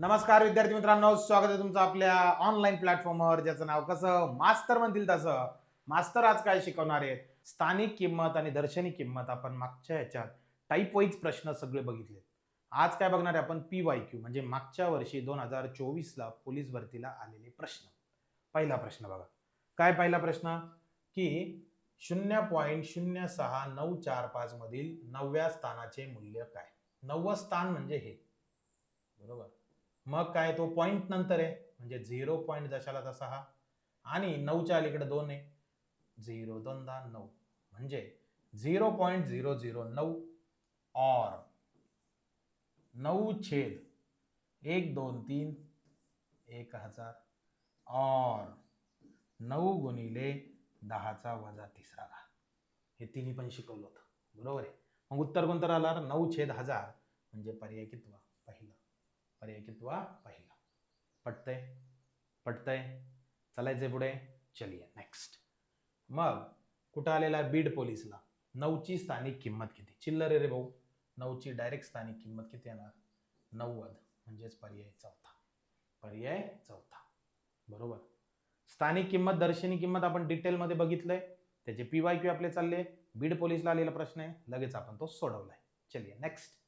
नमस्कार विद्यार्थी मित्रांनो स्वागत आहे तुमचं आपल्या ऑनलाईन प्लॅटफॉर्मवर ज्याचं नाव कसं? मास्तर म्हणतील तसं. मास्तर आज काय शिकवणार आहेत? स्थानिक किंमत आणि दर्शनी किंमत आपण मागच्या ह्याच्यात टाईप वाईज प्रश्न सगळे बघितले आज काय बघणार आहे आपण? पी वाय क्यू म्हणजे मागच्या वर्षी दोन हजार चोवीसला पोलीस भरतीला आलेले प्रश्न. पहिला प्रश्न बघा. काय पहिला प्रश्न? की शून्य पॉईंट शून्य सहा नऊ चार पाच मधील नवव्या स्थानाचे मूल्य काय? नववं स्थान म्हणजे हे. बरोबर? मग काय तो पॉईंट नंतर आहे. म्हणजे झिरो पॉईंट जशाला तसा हा. आणि नऊच्या अलीकडे दोन आहे. झिरो दोन दहा नऊ. म्हणजे झिरो पॉईंट झिरो झिरो नऊ. ऑर नऊ छेद एक दोन तीन. एक हजार. ऑर नऊ गुणिले दहाचा वजा तिसरा. हे तिन्ही पण शिकवलं होतं. बरोबर आहे. मग उत्तर कोणतं राहणार? नऊ छेद हजार. म्हणजे पर्याय कितवा? पहिला पर्याय कितवा पहिला. पटतंय? पटतंय? चालायचंय पुढे? चलिये नेक्स्ट मग कुठं आलेला आहे बीड पोलीसला? नऊची स्थानिक किंमत किती? चिल्लर रे भाऊ. नऊची डायरेक्ट स्थानिक किंमत किती येणार? नव्वद. म्हणजेच पर्याय चौथा. पर्याय चौथा. बरोबर? स्थानिक किंमत दर्शनी किंमत आपण डिटेलमध्ये बघितलंय. त्याचे पी वाय क्यू आपले चालले. बीड पोलीसला आलेला प्रश्न आहे. लगेच आपण तो सोडवलाय. चलिये नेक्स्ट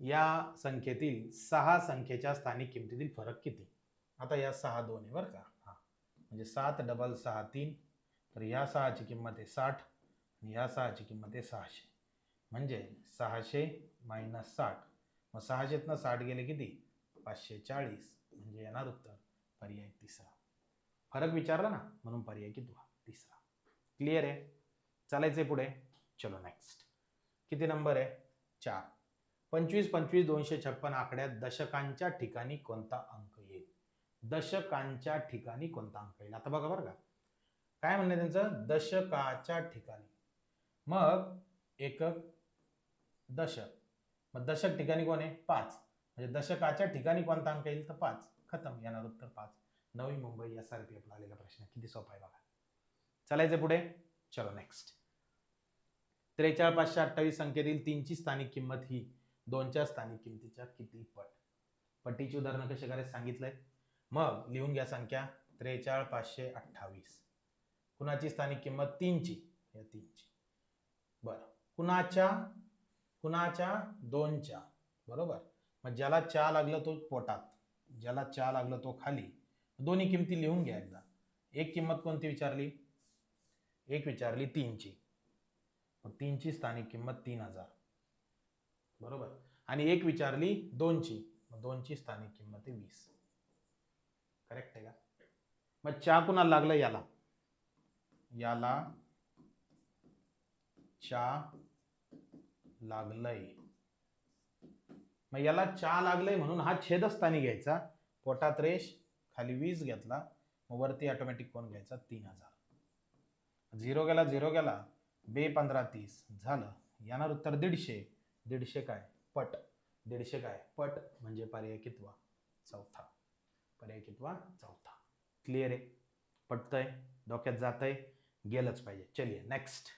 या संख्येतील सहा संख्येच्या स्थानिक किमतीतील फरक किती? आता या सहा दोन आहे बरं का. हा. म्हणजे सात डबल सहा तीन. तर या सहाची किंमत आहे साठ आणि या सहाची किंमत आहे सहाशे. म्हणजे सहाशे मायनस साठ. मग सहाशेतनं साठ गेले किती? पाचशे चाळीस. म्हणजे येणार उत्तर पर्याय तिसरा. फरक विचारला ना? म्हणून पर्याय किती? तिसरा. क्लिअर आहे? चालायचंय पुढे? चलो नेक्स्ट किती नंबर आहे? चार. पंचवीस पंचवीस दोनशे छप्पन आकड्यात दशकांच्या ठिकाणी कोणता अंक येईल? दशकांच्या ठिकाणी कोणता अंक येईल? आता बघा बरं का. काय म्हणणं त्यांचं? दशकाच्या ठिकाणी. मग एकक दशक. मग दशक ठिकाणी कोण आहे? पाच. म्हणजे दशकाच्या ठिकाणी कोणता अंक येईल? तर पाच. खतम. येणार उत्तर पाच. नवी मुंबई एस आर आलेला प्रश्न. किती सोपा आहे बघा. चालायचं पुढे? चलो नेक्स्ट त्रेचाळ पाचशे अठ्ठावीस संख्येतील तीनची स्थानिक किंमत ही दोनच्या स्थानिक किमतीच्या किती पट? पट्टीची उदाहरणं कशी करायचं सांगितलंय? मग लिहून घ्या संख्या. त्रेचाळ पाचशे अठ्ठावीस. कुणाची स्थानिक किंमत? तीनची. या तीनची. बरं. कुणाच्या? कुणाच्या? दोनच्या. बरोबर? मग ज्याला चा लागलं तो पोटात. ज्याला चा लागलं तो खाली. दोन्ही किमती लिहून घ्या एकदा. एक किंमत कोणती विचारली? एक विचारली तीनची. मग तीनची स्थानिक किंमत तीन हजार. बरोबर? आणि एक विचारली दोनची. मग दोनची स्थानिक किंमत आहे वीस. करेक्ट आहे का? मग चा कुणाला लागलं याला? याला चा लागलंय. मग याला चा लागलंय म्हणून हा छेदस्थानी घ्यायचा. पोटात रेश खाली वीस घेतला. मग वरती ऑटोमॅटिक कोण घ्यायचा? तीन हजार. झिरो गेला झिरो गेला. बे पंधरा तीस. झालं. येणार उत्तर दीडशे. दीडशे काय? पट. दीडशे काय? पट म्हणजे पर्याय कितवा? चौथा. पर्याय कितवा? चौथा. क्लिअर आहे? पटतंय? डोक्यात जातंय? गेलंच पाहिजे. चलिये नेक्स्ट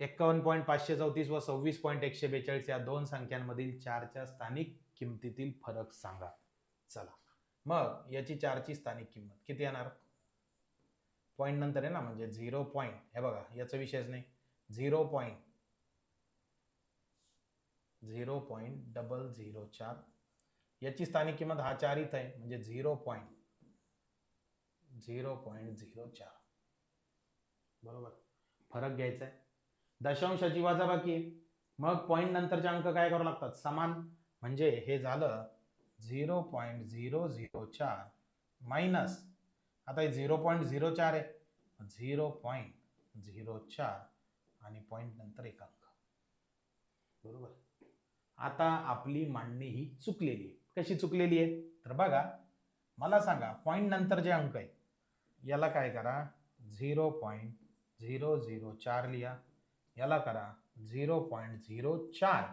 एक्कावन्न पॉईंट पाचशे चौतीस व सव्वीस पॉईंट एकशे बेचाळीस या दोन संख्यांमधील चारच्या स्थानिक किमतीतील फरक सांगा. चला. मग याची चारची स्थानिक किंमत किती येणार? पॉईंट नंतर आहे ना म्हणजे झिरो पॉईंट हे बघा याचा विषयच नाही. Zero point zero point double zero चार. याची स्थानिक किंमत हा चार इथं आहे म्हणजे zero point zero point zero चार. बरोबर? फरक घ्यायचा आहे. दशांशाची वजाबाकी आहे. मग पॉईंट नंतरचे अंक काय करावं लागतात? समान. म्हणजे हे झालं झिरो पॉईंट झिरो झिरो चार मायनस आता हे झिरो पॉईंट झिरो चार आहे. झिरो पॉईंट झिरो चार आणि पॉईंट नंतर एक अंक. बरोबर? आता आपली मांडणी ही चुकलेली आहे. कशी चुकलेली आहे? तर बघा मला सांगा पॉईंट नंतर जे अंक आहे याला काय करा? झिरो पॉईंट झिरो झिरो चार लिहा. याला करा झिरो पॉईंट झिरो चार.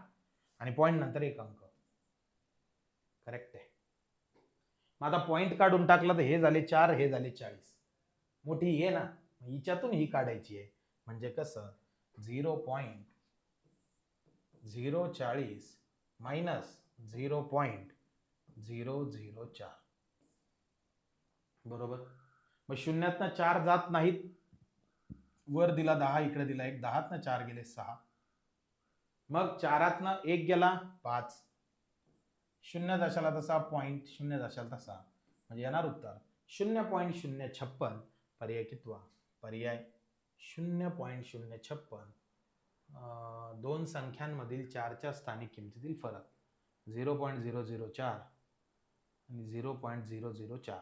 आणि पॉईंट नंतर एक अंक. करेक्ट आहे. मग आता पॉईंट काढून टाकला तर हे झाले चार हे झाले चाळीस. मोठी आहे ना. मग हिच्यातून ही काढायची आहे. म्हणजे कसं? झिरो पॉईंट झिरो चाळीस minus zero point zero zero चार. बरोबर? मग शून्यातनं चार जात नाहीत. वर दिला दहा इकडे दिला एक दहातनं चार गेले सहा. मग चारातनं एक गेला पाच. शून्य दशाला तसा पॉईंट शून्य दशाला तसा म्हणजे येणार उत्तर. शून्य पॉईंट शून्य छप्पन पर्याय कितवा? पर्याय शून्य पॉईंट शून्य छप्पन. दोन संख्यांमधील चारच्या स्थानिक किमतीतील फरक. झिरो पॉईंट झिरो झिरो चार आणि झिरो पॉईंट झिरो झिरो चार.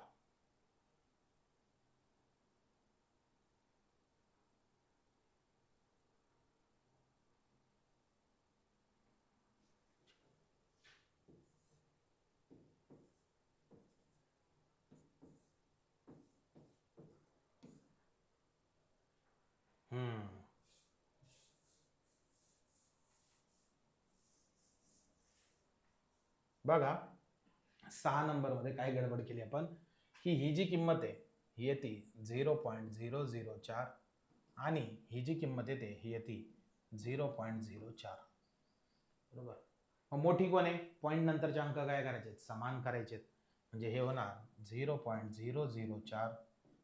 बघा सहा नंबरमध्ये काय गडबड केली आपण? की ही जी किंमत आहे ही येते झिरो पॉईंट झिरो झिरो चार आणि ही जी किंमत येते ही येते झिरो पॉईंट झिरो चार. बरोबर? मग मोठी कोण आहे? पॉईंट नंतरचे अंक काय करायचे आहेत? समान करायचे आहेत. म्हणजे हे होणार झिरो पॉईंट झिरो झिरो चार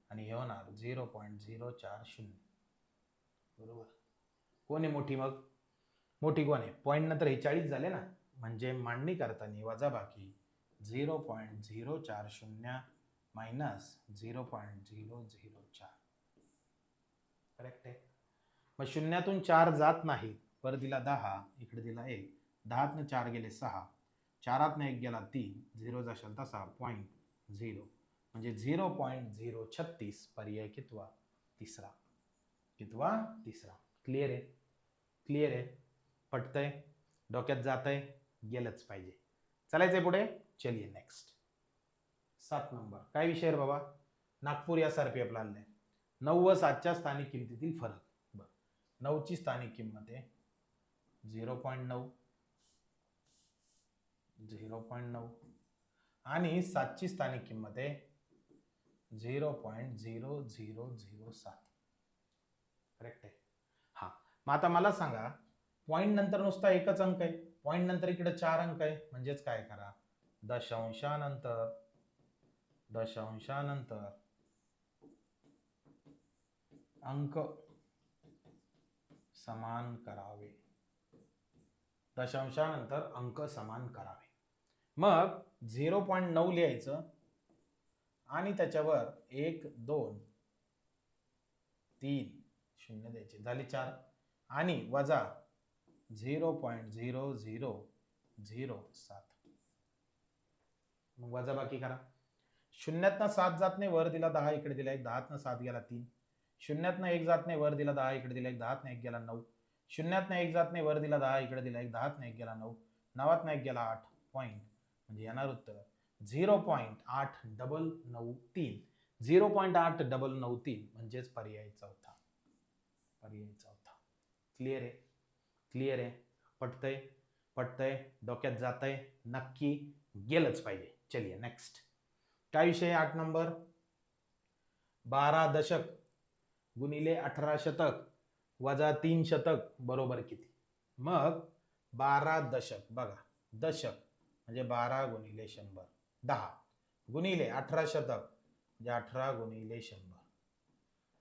आणि हे होणार झिरो पॉईंट झिरो चार शून्य. बरोबर? कोण आहे मोठी मग? मोठी कोण आहे? पॉईंट नंतर हे चाळीस झाले ना? म्हणजे मांडणी करताना वजाबाकी झिरो पॉईंट झिरो चार शून्य minus zero point zero zero चार. करेक्ट आहे? मग शून्यातून चार जात नाही वर दिला दहा इकडे दिला एक. दहातनं चार गेले सहा. चारातनं एक गेला तीन. झिरो जाशाल तसा पॉईंट झिरो. म्हणजे झिरो पॉईंट झिरो छत्तीस पर्याय कितवा? तिसरा. कितवा? तिसरा. क्लिअर आहे? क्लिअर आहे? पटतंय? डोक्यात जातंय? गेलंच पाहिजे. चालायचंय पुढे? चलिये नेक्स्ट सात नंबर काय विषय आहे बाबा? नागपूर या सारपी आपला आहे नऊ व सातच्या स्थानिक किमतीतील फरक. बर. नऊची स्थानिक किंमत आहे. झिरो पॉईंट नऊ. झिरो पॉईंट नऊ. आणि सातची स्थानिक किंमत आहे. Zero point zero zero zero सात. करेक्ट आहे. हां. मग आता मला सांगा पॉईंट नंतर नुसता एकच अंक आहे. पॉईंट नंतर इकडे चार अंक आहे. म्हणजेच काय करा? दशांशानंतर दशांशानंतर अंक समान करावे. दशांशानंतर अंक समान करावे. मग झिरो पॉईंट नऊ लिहायचं आणि त्याच्यावर एक दोन तीन शून्य द्यायचे. झाले चार. आणि वजा zero point zero zero zero सात. मग वजा बाकी करा. शून्यातनं सात जात नाही वर दिला दहा इकडे दिला एक दहातनं सात गेला तीन. शून्यातनं एक जात नाही वर दिला दहा इकडे दिला एक दहातनं एक गेला नऊ. शून्यातनं एक जात नाही वर दिला दहा इकडे दिला एक दहातनं एक गेला नऊ. नवातनं एक गेला आठ पॉईंट म्हणजे येणार उत्तर. झिरो पॉईंट आठ डबल नऊ तीन. झिरो पॉईंट आठ डबल नऊ तीन म्हणजेच पर्याय चौथा पर्याय चौथा क्लिअर आहे? क्लिअर आहे. पटतंय? पटतंय. डोक्यात जातंय. नक्की गेलंच पाहिजे. चलिये नेक्स्ट काय विषय आहे आठ नंबर? बारा दशक गुणिले अठरा शतक वजा तीन शतक बरोबर किती? मग बारा दशक बघा. दशक म्हणजे बारा गुणिले शंभर. दहा गुणिले अठरा शतक म्हणजे अठरा गुणिले शंभर.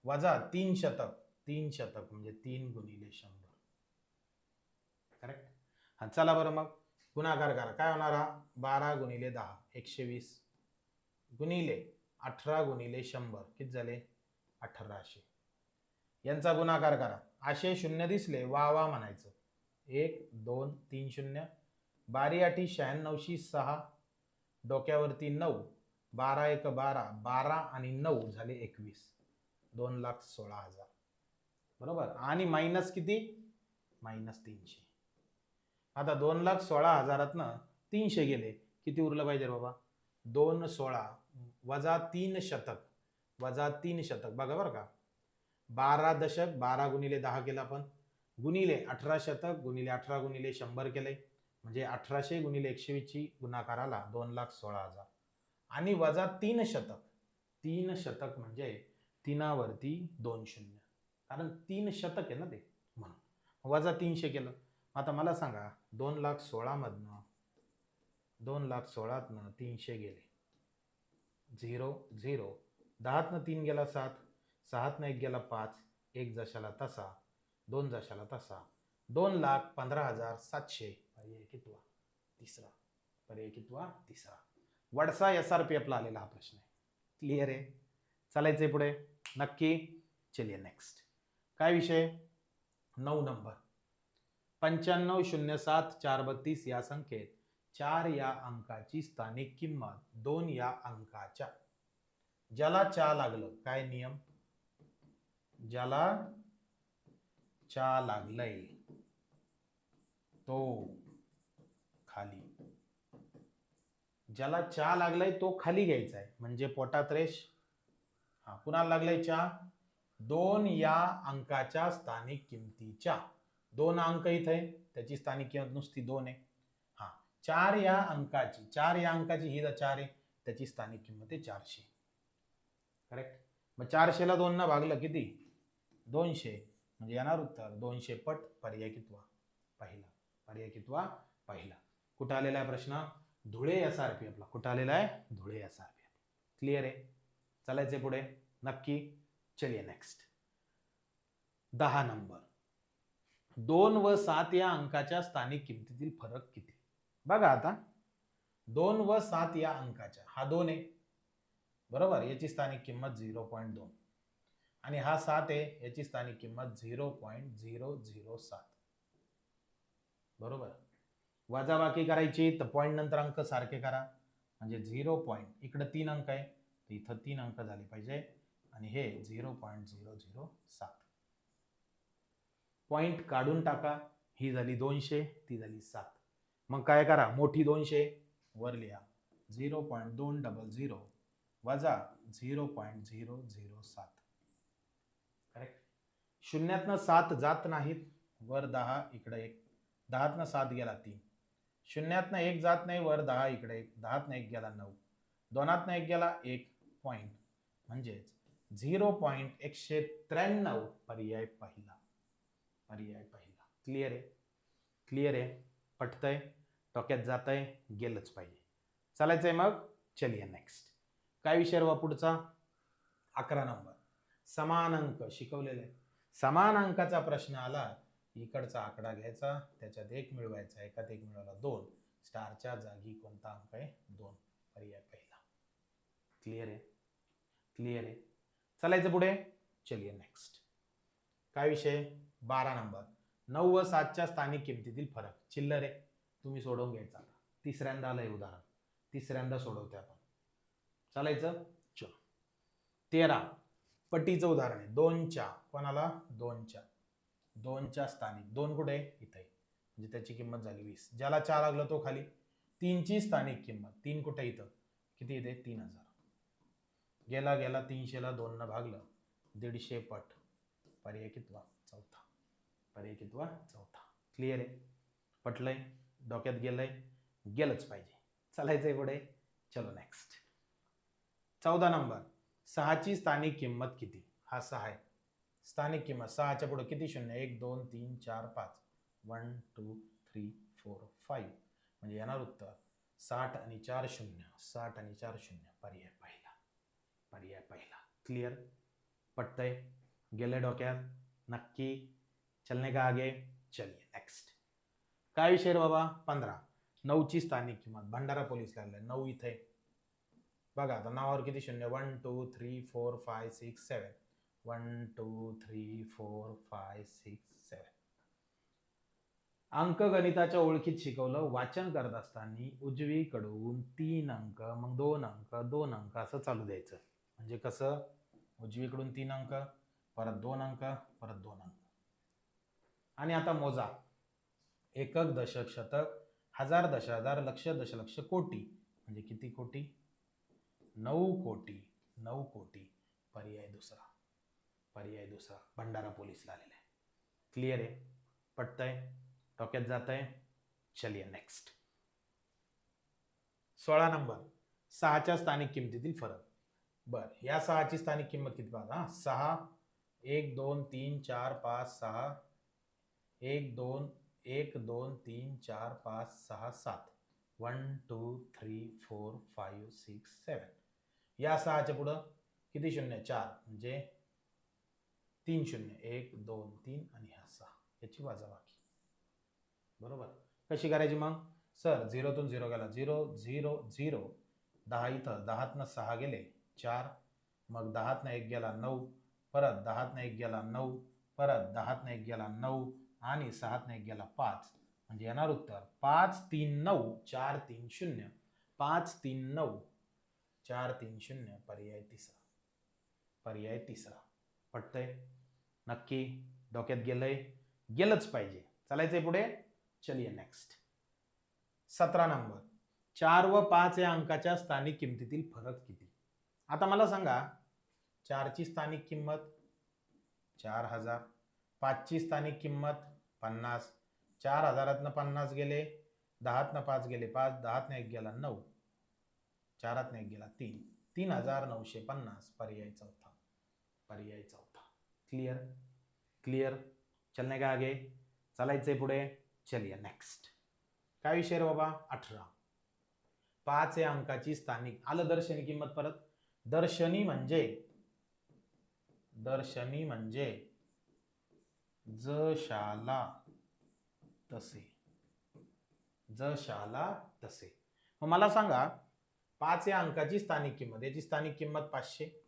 वजा तीन शतक तीन शतक म्हणजे तीन गुणिले शंभर. करेक्ट हा चला बरं मग. गुणाकार करा. काय होणार हा? बारा गुणिले दहा एकशे वीस. गुणिले अठरा गुणिले शंभर. किती झाले? अठराशे. यांचा गुणाकार करा. असे शून्य दिसले वा वा म्हणायचं. एक दोन तीन शून्य. बारी आठी शहाण्णवशी सहा. डोक्यावरती नऊ. बारा एक बारा. बारा आणि नऊ झाले एकवीस. दोन लाख सोळा हजार. बरोबर? आणि मायनस किती? मायनस तीनशे. आता दोन लाख सोळा हजारातनं तीनशे गेले. किती उरलं पाहिजे बाबा? दोन सोळा वजा तीन शतक. वजा तीन शतक. बघा बरं का. बारा दशक बारा गुणिले दहा केलं आपण. गुणिले अठरा शतक गुणिले अठरा गुणिले शंभर केले म्हणजे अठराशे गुणिले एकशे वीसची गुणाकाराला दोन लाख सोळा हजार. आणि वजा तीन शतक. तीन शतक म्हणजे तीनावरती दोन शून्य. कारण तीन शतक आहे ना ते. म्हणून. वजा तीनशे केलं. आता मला सांगा दोन लाख सोळामधनं दोन लाख सोळातनं तीनशे गेले. Zero zero. दहातनं तीन गेला सात सहातनं एक गेला पाच एक जशाला तसा दोन जशाला तसा. दोन लाख पंधरा हजार सातशे. पर्याय कितवा तिसरा. पर्याय कितवा तिसरा. वडसा एस आर पी एफला आलेला हा प्रश्न आहे. क्लिअर आहे? चालायचं पुढे? नक्की? चलिए नेक्स्ट काय विषय? नऊ नंबर. पंच्याण्णव शून्य सात चार बत्तीस या संख्येत चार या अंकाची स्थानिक किंमत दोन या अंकाच्या. ज्याला चा लागलं काय नियम? ज्याला चा लागलंय तो खाली. ज्याला चा लागलाय तो खाली घ्यायचा आहे म्हणजे पोटात रेश हा कुणाला लागलाय चा? दोन या अंकाच्या स्थानिक किमतीच्या. दोन अंक इथे त्याची स्थानिक किंमत नुसती दोन आहे. हा चार या अंकाची चार या अंकाची ही जर चार आहे त्याची स्थानिक किंमत आहे चारशे. करेक्ट मग चारशेला दोन ना भागलं किती? दोनशे. म्हणजे येणार उत्तर दोनशे पट पर्याय कितवा पहिला. पर्याय पहिला. कुठं आलेला आहे प्रश्न? धुळे एस आर पी आपला. कुठं आलेला आहे? Dhule S R P clear आहे? चालायचे पुढे? नक्की? चलिए नेक्स्ट दहा नंबर. दोन व सात या अंकाच्या स्थानिक किमतीतील फरक किती? बघा आता. दोन व सात या अंकाच्या. हा दोन आहे. बरोबर? याची स्थानिक किंमत झिरो पॉईंट दोन. आणि हा सात आहे. याची स्थानिक किंमत झिरो पॉईंट झिरो झिरो सात. बरोबर? वजाबाकी करायची तर पॉईंट नंतर अंक सारखे करा. म्हणजे झिरो पॉईंट. इकडं तीन अंक आहे. तर इथं तीन अंक झाले पाहिजे. आणि हे झिरो पॉईंट झिरो झिरो सात. पॉईंट काढून टाका. ही झाली दोनशे ती झाली सात. मग काय करा? मोठी दोनशे वर लिहा. झिरो पॉईंट दोन डबल झिरो वजा झिरो पॉईंट झिरो झिरो सात. करेक्ट शून्यातनं सात जात नाहीत. वर दहा इकडं एक. दहातनं सात गेला तीन. शून्यातनं एक जात नाही वर दहा इकडे एक. दहातनं एक गेला नऊ. दोनातनं एक गेला एक पॉईंट म्हणजेच झिरो पॉईंट एकशे त्र्याण्णव पर्याय पहिला. पर्याय पहिला. क्लिअर आहे? क्लिअर आहे? पटतंय? डोक्यात जात आहे गेलंच पाहिजे. चालायचंय मग? चलिये नेक्स्ट काय विषय वा पुढचा? अकरा नंबर समान अंक शिकवलेला आहे समान अंकाचा प्रश्न आला इकडचा आकडा घ्यायचा त्याच्यात एक मिळवायचा एकात एक मिळवला दोन. स्टारच्या जागी कोणता अंक आहे? दोन. पर्याय पहिला. क्लिअर आहे? क्लिअर आहे? चालायचं पुढे? चलिए नेक्स्ट काय विषय बारा नंबर. नऊ व सातच्या स्थानिक किमतीतील फरक. चिल्लर आहे तुम्ही सोडवून घ्यायचा आता. तिसऱ्यांदा हे उदाहरण. तिसऱ्यांदा सोडवते आपण. चालायचं? च तेरा. पटीचं उदाहरण आहे. दोनच्या. कोणाला? दोनच्या. दोनच्या स्थानिक. दोन कुठे? आहे? इथे. म्हणजे त्याची किंमत झाली वीस. ज्याला चार लागलं तो खाली. तीनची स्थानिक किंमत. तीन कुठे इथं? किती येते तीन हजार. गेला गेला तीनशेला दोननं भागलं. दीडशे पट. पर्याय कितवा? पर्याय कितवा चौथा. क्लिअर आहे? पटलं आहे डोक्यात गेलं आहे गेलंच पाहिजे. चालायचं आहे पुढे? चलो नेक्स्ट चौदा नंबर. सहाची स्थानिक किंमत किती? हा सहा आहे. स्थानिक किंमत सहाच्या पुढे किती शून्य? एक दोन तीन चार पाच. One two three four five म्हणजे येणार उत्तर. साठ आणि चार शून्य. साठ आणि चार शून्य. पर्याय पहिला. पर्याय पहिला. क्लिअर पटतंय? गेले डोक्यात? नक्की? चलने का आगे चलिए नेक्स्ट काय विषय बाबा? पंधरा. नऊची स्थानिक किंमत. भंडारा पोलीस लागले नऊ इथे. बघा आता नावावर किती शून्य? One two three four five six seven one two three four five six seven अंकगणिताच्या ओळखीत शिकवलं वाचन करत असताना उजवीकडून तीन अंक मग दोन अंक दोन अंक असं चालू द्यायचं. म्हणजे कसं? उजवीकडून तीन अंक परत दोन अंक परत दोन अंक. आणि आता मोजा. एकक दशक शतक हजार दश हजार लक्ष दशलक्ष कोटी. म्हणजे किती कोटी? नऊ कोटी. नऊ कोटी. पर्याय दुसरा. पर्याय दुसरा. भंडारा पोलीसला आलेला आहे. क्लिअर आहे? पटतंय? टोक्यात जात आहे चलिये नेक्स्ट सोळा नंबर. सहाच्या स्थानिक किमतीतील फरक. बर या सहाची स्थानिक किंमत किती पाहता? हां सहा एक दोन तीन चार पाच सहा एक दोन एक दोन तीन चार पाच सहा सात. One two three four five six seven या सहाच्या पुढं किती शून्य? चार. म्हणजे तीन शून्य. एक दोन तीन आणि ह्या सहा. याची वाजाबाकी. बरोबर? कशी करायची मग? सर झिरोतून झिरो गेला झिरो झिरो झिरो. दहा इथं. दहातनं सहा गेले. चार. मग दहातनं एक गेला नऊ. परत दहातनं एक गेला नऊ. परत दहातनं एक गेला नऊ. आणि सहातनं एक गेला पाच. म्हणजे येणार उत्तर पाच तीन नऊ चार तीन शून्य. पाच तीन नऊ चार तीन शून्य पर्याय तिसरा. पर्याय तिसरा. पटतंय? नक्की? डोक्यात गेलंय? गेलंच पाहिजे. चालायचंय पुढे? चलिये नेक्स्ट सतरा नंबर. चार व पाच या अंकाच्या स्थानिक किमतीतील फरक किती? आता मला सांगा चारची स्थानिक किंमत चार हजार. पाचची स्थानिक किंमत पन्नास. चार हजारातनं पन्नास गेले दहातनं पाच गेले पाच दहातनं एक गेला नऊ. चारातनं एक गेला तीन. तीन हजार नऊशे पन्नास. पर्याय चौथा. पर्याय चौथा. क्लिअर क्लिअर चलने का आगे? चालायचंय पुढे? चलिया नेक्स्ट काय विषय रे बाबा? अठरा. पाच या अंकाची स्थानिक. आलं दर्शनी किंमत परत. दर्शनी म्हणजे दर्शनी म्हणजे जशाला तसे. जशाला तसे. मग मला सांगा पाच या अंकाची स्थानिक किंमत याची स्थानिक किंमत पाचशे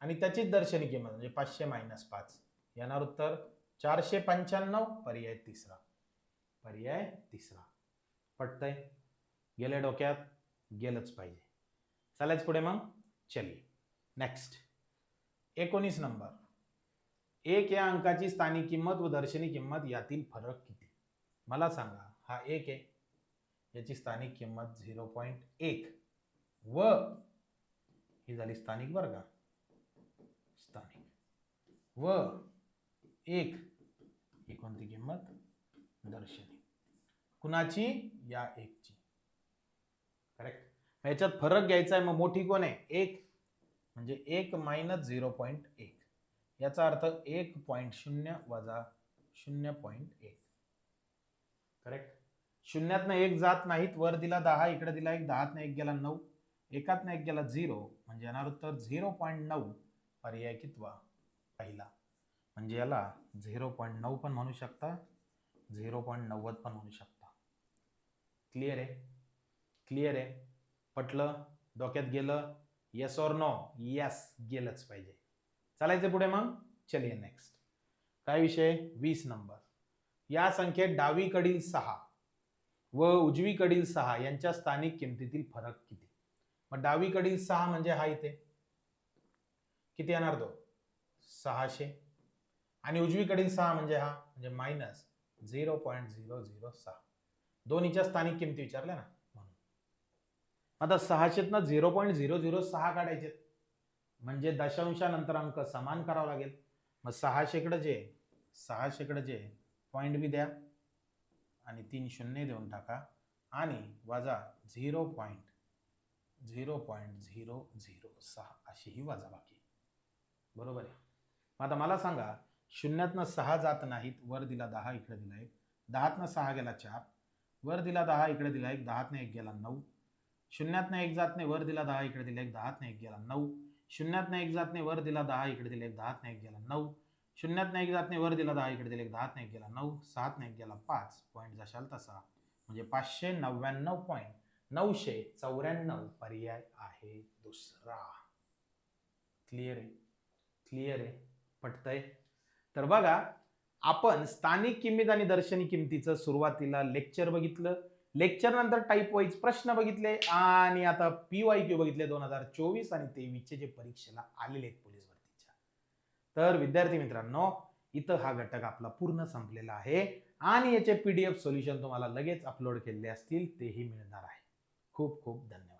आणि त्याचीच दर्शनी किंमत म्हणजे पाचशे मायनस पाच. येणार उत्तर चारशे पंच्याण्णव पर्याय तिसरा. पर्याय तिसरा. पटतंय? गेल्या डोक्यात गेलंच पाहिजे. चालायच पुढे मग? चलिए. नेक्स्ट एकोणीस नंबर एक या अंकाची स्थानिक किंमत व दर्शनी किंमत यातील फरक किती? मला सांगा हा एक आहे. याची स्थानिक किंमत झिरो पॉईंट एक. व ही झाली स्थानिक बरं का स्थानिक. व एक ही कोणती किंमत? दर्शनी. कुणाची? या एकची. करेक्ट याच्यात फरक घ्यायचा आहे मग मोठी कोण आहे? एक. म्हणजे एक मायनस झिरो पॉईंट एक. याचा अर्थ एक पॉईंट शून्य वजा शून्य पॉईंट एक. करेक्ट शून्यातनं एक जात नाहीत वर दिला दहा इकडे दिला एक दहातनं एक गेला नऊ एकातनं एक गेला झिरो म्हणजे येणार उत्तर झिरो पॉईंट नऊ पर्याय कितवा? पहिला. म्हणजे याला झिरो पॉईंट नऊ पण म्हणू शकता झिरो पॉईंट नव्वद पण म्हणू शकता. क्लिअर आहे? क्लिअर आहे? पटलं? डोक्यात गेलं? येस ऑर नो येस गेलंच पाहिजे. चालायचं पुढे मग? चलिए नेक्स्ट काय विषय? वीस नंबर या संख्येत डावीकडील सहा व उजवीकडील सहा यांच्या स्थानिक किमतीतील फरक किती? मग डावीकडील सहा म्हणजे हा इथे. किती येणार तो? सहाशे. आणि उजवीकडील सहा म्हणजे हा? म्हणजे minus zero point zero zero सहा. दोन्हीच्या स्थानिक किमती विचारल्या ना? म्हणून. आता सहाशेतनं झिरो पॉईंट झिरो झिरो सहा काढायचे म्हणजे दशांशानंतर अंक समान करावा लागेल. मग सहाशेकडं जे सहाशेकडं जे पॉईंट बी द्या. आणि तीन शून्य देऊन टाका. आणि वजा zero point zero point zero zero सहा अशी ही वजाबाकी बरोबर आहे. मग आता मला सांगा शून्यातनं सहा जात नाहीत वर दिला दहा इकडे दिला एक. दहातनं सहा गेला चार. वर दिला दहा इकडे दिला एक. दहातनं एक गेला नऊ. शून्यातनं एक जात नाही वर दिला दहा इकडे दिला एक. दहातनं एक गेला नऊ. शून्यातनं एक जात नाही वर दिला दहा इकडे दिला एक दहातनं एक गेला नऊ. शून्यातनं एक जात नाही वर दिला दहा इकडे दिला एक दहातनं एक गेला नऊ. सहातनं एक गेला पाच. पॉईंट जशाल तसा. म्हणजे पाचशे नव्याण्णव पॉईंट नऊशे चौऱ्याण्णव पर्याय आहे दुसरा. क्लिअर आहे? क्लिअर आहे? पटतंय? तर बघा आपण स्थानिक किंमत आणि दर्शनी किंमतीचं सुरुवातीला लेक्चर बघितलं. लेक्चर नंतर टाईप वाईज प्रश्न बघितले आणि आता पी वाय क्यू बघितले दोन हजार चोवीस आणि तेवीसचे जे परीक्षेला आलेले आहेत पोलीस भरतीच्या. तर विद्यार्थी मित्रांनो इथं हा घटक आपला पूर्ण संपलेला आहे आणि याचे पी डी एफ सोल्युशन तुम्हाला लगेच अपलोड केलेले असतील तेही मिळणार आहे. खूप खूप धन्यवाद.